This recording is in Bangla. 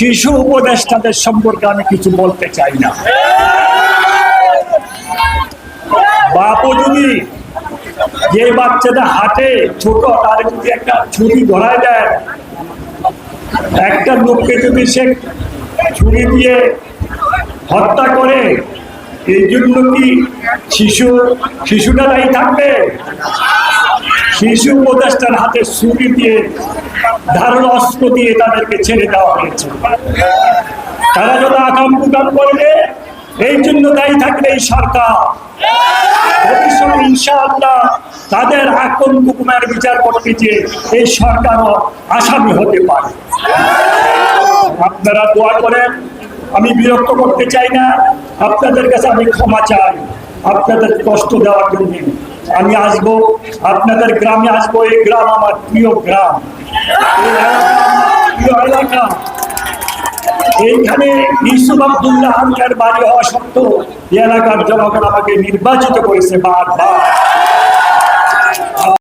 শিশু উপদেষ্টাদের সম্পর্কে আমি কিছু বলতে চাই না। বাপু যদি যে বাচ্চাটা হাটে, ছোট, তার যদি একটা ছুরি ধরায় দেয়, একটা লোককে যদি সে ছুরি দিয়ে হত্যা করে, এই জন্য কি শিশু শিশুটা দায়ী থাকবে? শিশু উপদেষ্টার হাতে ছুরি দিয়ে ধারণ অস্ত্র দিয়ে তাদেরকে ছেড়ে দেওয়া হয়েছে। তারা যত আকাম কুকাম করবে, এই জন্য দায়ী থাকবে এই সরকার। ইনশাআল্লাহ তাদের আক্রম হুকুমের বিচার করতে যে এই সরকারও আসামি হতে পারে। আপনারা দোয়া করেন, আমি বিরক্ত করতে চাই না। আপনাদের কাছে আমি ক্ষমা চাই। আপনাদের কষ্ট দেওয়ার জন্য। আমি আসব, আপনাদের গ্রামে আসব, এই গ্রাম আমার প্রিয় গ্রাম। প্রিয় এলাকা। এইখানে ইসুফ আবদুল্লাহ বাড়ি হওয়া সত্ত্বেও এলাকার জনগণ আমাকে নির্বাচিত করেছে বারবার।